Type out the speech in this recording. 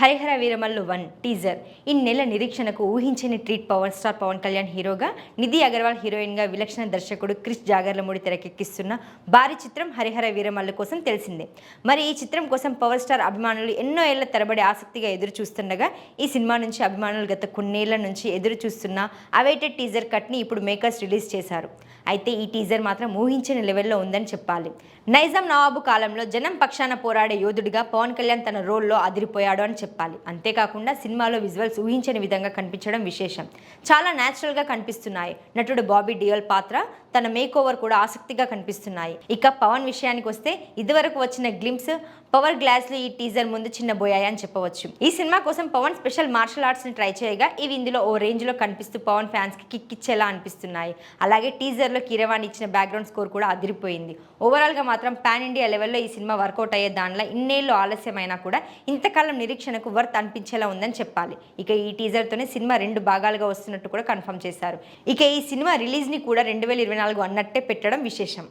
Harihara Veeramallu one teaser. ఈ నెల నిరీక్షణకు ఊహించని treat power star Pawan Kalyan హీరోగా నిధి అగర్వాల్ హీరోయిన్గా విలక్షణ దర్శకుడు క్రిష్ జాగర్లమూడి తెరకెక్కిస్తున్న భారీ చిత్రం హరిహర వీరమల్లు కోసం తెలిసిందే. మరి ఈ చిత్రం కోసం పవర్ స్టార్ అభిమానులు ఎన్నో ఏళ్ళ తరబడి ఆసక్తిగా ఎదురు చూస్తుండగా ఈ సినిమా నుంచి అభిమానులు గత కొన్నేళ్ళ నుంచి ఎదురు చూస్తున్న అవైటెడ్ టీజర్ కట్ని ఇప్పుడు మేకర్స్ రిలీజ్ చేశారు. అయితే ఈ టీజర్ మాత్రం ఊహించని లెవెల్లో ఉందని చెప్పాలి. నైజాం నవాబు కాలంలో జనం పక్షాన పోరాడే యోధుడిగా పవన్ కళ్యాణ్ తన రోల్లో అదిరిపోయాడు అని చెప్పారు చెప్పాలి. అంతేకాకుండా సినిమాలో విజువల్స్ ఊహించని విధంగా కనిపించడం విశేషం. చాలా న్యాచురల్గా కనిపిస్తున్నాయి. నటుడు బాబీ డియోల్ పాత్ర తన మేక్ ఓవర్ కూడా ఆసక్తిగా కనిపిస్తున్నాయి. ఇక పవన్ విషయానికి వస్తే ఇదివరకు వచ్చిన గ్లిమ్స్ పవర్ గ్లాస్లు ఈ టీజర్ ముందు చిన్నబోయాయి అని చెప్పవచ్చు. ఈ సినిమా కోసం పవన్ స్పెషల్ మార్షల్ ఆర్ట్స్ని ట్రై చేయగా ఇవి ఇందులో ఓ రేంజ్లో కనిపిస్తూ పవన్ ఫ్యాన్స్కి కిక్ ఇచ్చేలా అనిపిస్తున్నాయి. అలాగే టీజర్లో కీరవాణి ఇచ్చిన బ్యాక్గ్రౌండ్ స్కోర్ కూడా అదిరిపోయింది. ఓవరాల్గా మాత్రం పాన్ ఇండియా లెవెల్లో ఈ సినిమా వర్కౌట్ అయ్యే దానిలో ఇన్నేళ్ళు ఆలస్యమైనా కూడా ఇంతకాలం నిరీక్షణ ఆలోచనకు వర్త్ అనిపించేలా ఉందని చెప్పాలి. ఇక ఈ టీజర్ తోనే సినిమా రెండు భాగాలుగా వస్తున్నట్టు కూడా కన్ఫర్మ్ చేశారు. ఇక ఈ సినిమా రిలీజ్ని కూడా రెండు వేల ఇరవై నాలుగు అన్నట్టే పెట్టడం విశేషం.